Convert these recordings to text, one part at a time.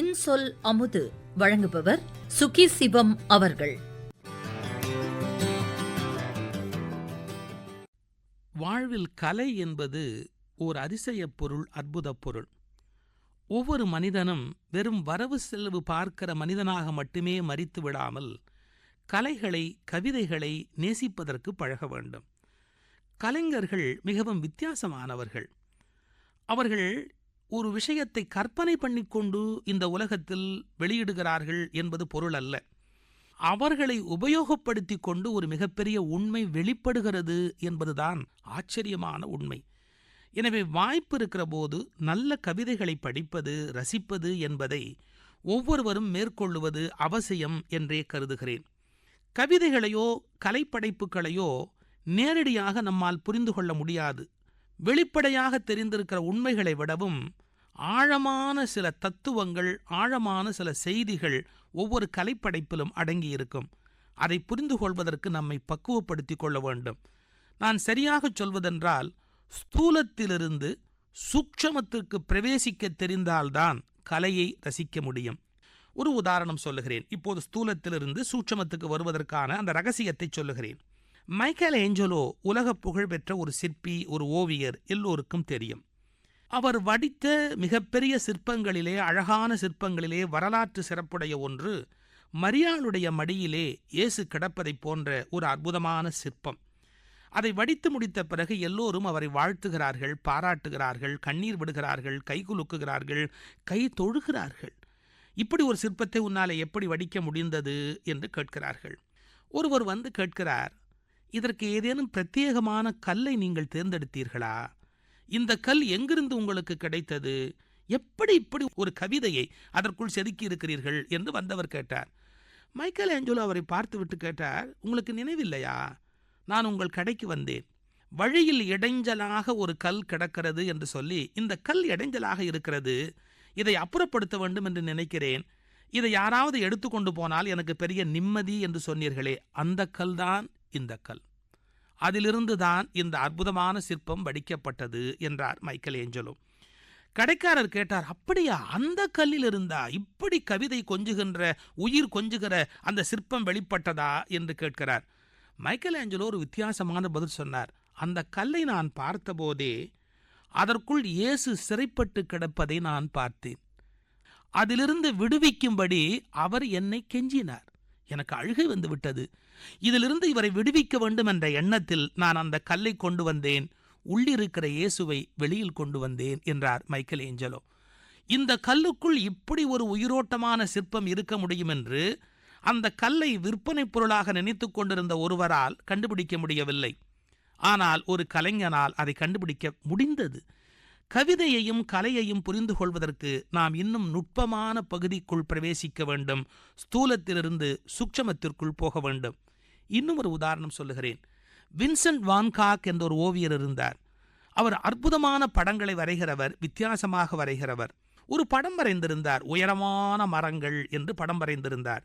இன்சொல் அமுது வழங்குபவர் சுகி சிவம் அவர்கள். வாழ்வில் கலை என்பது ஓர் அதிசய பொருள் அற்புதப் பொருள். ஒவ்வொரு மனிதனும் வெறும் வரவு செலவு பார்க்கிற மனிதனாக மட்டுமே மறித்து விடாமல் கலைகளை கவிதைகளை நேசிப்பதற்கு பழக வேண்டும். கலைஞர்கள் மிகவும் வித்தியாசமானவர்கள். அவர்கள் ஒரு விஷயத்தை கற்பனை பண்ணிக்கொண்டு இந்த உலகத்தில் வெளியிடுகிறார்கள் என்பது பொருள் அல்ல அவர்களை உபயோகப்படுத்தி கொண்டு ஒரு மிகப்பெரிய உண்மை வெளிப்படுகிறது என்பதுதான் ஆச்சரியமான உண்மை. எனவே வாய்ப்பு இருக்கிற போது நல்ல கவிதைகளை படிப்பது ரசிப்பது என்பதை ஒவ்வொருவரும் மேற்கொள்ளுவது அவசியம் என்றே கருதுகிறேன். கவிதைகளையோ கலைப்படைப்புகளையோ நேரடியாக நம்மால் புரிந்து கொள்ள முடியாது. வெளிப்படையாக தெரிந்திருக்கிற உண்மைகளை விடவும் ஆழமான சில தத்துவங்கள் ஆழமான சில செய்திகள் ஒவ்வொரு கலைப்படைப்பிலும் அடங்கியிருக்கும். அதை புரிந்து கொள்வதற்கு நம்மை பக்குவப்படுத்திக் கொள்ள வேண்டும். நான் சரியாகச் சொல்வதென்றால் ஸ்தூலத்திலிருந்து சூக்ஷமத்திற்கு பிரவேசிக்க தெரிந்தால்தான் கலையை ரசிக்க முடியும். ஒரு உதாரணம் சொல்லுகிறேன். இப்போது ஸ்தூலத்திலிருந்து சூட்சமத்துக்கு வருவதற்கான அந்த ரகசியத்தை சொல்லுகிறேன். மைக்கேல் ஏஞ்சலோ உலக புகழ்பெற்ற ஒரு சிற்பி ஒரு ஓவியர் எல்லோருக்கும் தெரியும். அவர் வடித்த மிகப்பெரிய சிற்பங்களிலே அழகான சிற்பங்களிலே வரலாற்று சிறப்புடைய ஒன்று மரியாளுடைய மடியிலே இயேசு கிடப்பதைப் போன்ற ஒரு அற்புதமான சிற்பம். அதை வடித்து முடித்த பிறகு எல்லோரும் அவரை வாழ்த்துகிறார்கள் பாராட்டுகிறார்கள் கண்ணீர் விடுகிறார்கள் கை குலுக்குகிறார்கள் கை தொழுகிறார்கள். இப்படி ஒரு சிற்பத்தை உன்னால் எப்படி வடிக்க முடிந்தது? என்று கேட்கிறார்கள். ஒருவர் வந்து கேட்கிறார் இதற்கு ஏதேனும் பிரத்யேகமான கல்லை நீங்கள் தேர்ந்தெடுத்தீர்களா? இந்த கல் எங்கிருந்து உங்களுக்கு கிடைத்தது? எப்படி இப்படி ஒரு கவிதையை அதற்குள் செதுக்கி இருக்கிறீர்கள் என்று வந்தவர் கேட்டார். மைக்கேல் ஏஞ்சலோ அவரை பார்த்துவிட்டு கேட்டார் உங்களுக்கு நினைவில்லையா? நான் உங்கள் கடைக்கு வந்தேன். வழியில் இடைஞ்சலாக ஒரு கல் கிடக்கிறது என்று சொல்லி இந்த கல் இடைஞ்சலாக இருக்கிறது. இதை அப்புறப்படுத்த வேண்டும் என்று நினைக்கிறேன். இதை யாராவது எடுத்துக்கொண்டு போனால் எனக்கு பெரிய நிம்மதி என்று சொன்னீர்களே அந்த கல் தான்? இந்த கல். அதிலிருந்து தான் இந்த அற்புதமான சிற்பம் வடிக்கப்பட்டது என்றார் மைக்கேல் ஏஞ்சலோ கடைக்காரர் கேட்டார் அப்படியா அந்த கல்லில் இருந்தா இப்படி கவிதை கொஞ்சுகின்ற உயிர் கொஞ்சுகிற அந்த சிற்பம் வெளிப்பட்டதா? என்று கேட்கிறார். மைக்கேல் ஏஞ்சலோ ஒரு வித்தியாசமான பதில் சொன்னார் அந்த கல்லை நான் பார்த்தபோதே அதற்குள் இயேசு சிறைப்பட்டு கிடப்பதை நான் பார்த்தேன். அதிலிருந்து விடுவிக்கும்படி அவர் என்னை கெஞ்சினார். எனக்கு அழுகை வந்து விட்டது. இதிலிருந்து இவரை விடுவிக்க வேண்டும் என்ற எண்ணத்தில் நான் அந்த கல்லை கொண்டு வந்தேன். உள்ளிருக்கிற இயேசுவை வெளியில் கொண்டு வந்தேன் என்றார் மைக்கேல் ஏஞ்சலோ இந்த கல்லுக்குள் இப்படி ஒரு உயிரோட்டமான சிற்பம் இருக்க முடியும் என்று அந்த கல்லை விற்பனை பொருளாக நினைத்து கொண்டிருந்த ஒருவரால் கண்டுபிடிக்க முடியவில்லை. ஆனால் ஒரு கலைஞனால் அதை கண்டுபிடிக்க முடிந்தது. கவிதையையும் கலையையும் புரிந்து கொள்வதற்கு நாம் இன்னும் நுட்பமான பகுதிக்குள் பிரவேசிக்க வேண்டும். ஸ்தூலத்திலிருந்து சுக்ஷமத்திற்குள் போக வேண்டும். இன்னும் ஒரு உதாரணம் சொல்லுகிறேன். வின்சென்ட் வான்காக் என்ற ஒரு ஓவியர் இருந்தார். அவர் அற்புதமான படங்களை வரைகிறவர் வித்தியாசமாக வரைகிறவர். ஒரு படம் வரைந்திருந்தார் உயரமான மரங்கள் என்று படம் வரைந்திருந்தார்.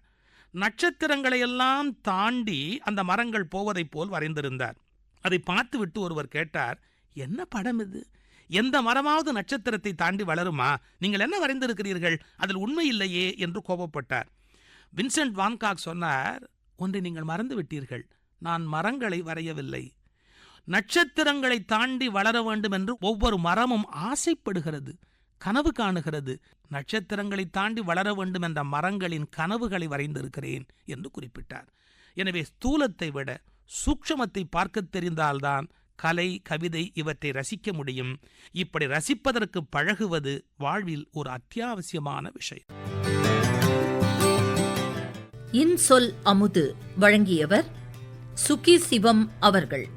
நட்சத்திரங்களையெல்லாம் தாண்டி அந்த மரங்கள் போவதைப் போல் வரைந்திருந்தார். அதை பார்த்துவிட்டு ஒருவர் கேட்டார் என்ன படம் இது? எந்த மரமாவது நட்சத்திரத்தை தாண்டி வளருமா? நீங்கள் என்ன வரைந்திருக்கிறீர்கள்? அதில் உண்மை இல்லையே என்று கோபப்பட்டார். வின்சென்ட் வான்காக் சொன்னார் ஒன்றை நீங்கள் மறந்து விட்டீர்கள். நான் மரங்களை வரையவில்லை. நட்சத்திரங்களை தாண்டி வளர வேண்டும் என்று ஒவ்வொரு மரமும் ஆசைப்படுகிறது கனவு காணுகிறது. நட்சத்திரங்களை தாண்டி வளர வேண்டும் என்ற மரங்களின் கனவுகளை வரைந்திருக்கிறேன் என்று குறிப்பிட்டார். எனவே ஸ்தூலத்தை விட சூக்ஷமத்தை பார்க்க தெரிந்தால்தான் கலை கவிதை இவற்றை ரசிக்க முடியும். இப்படி ரசிப்பதற்கு பழகுவது வாழ்வில் ஒரு அத்தியாவசியமான விஷயம். இன்சொல் அமுது வழங்கியவர் சுகி சிவம் அவர்கள்.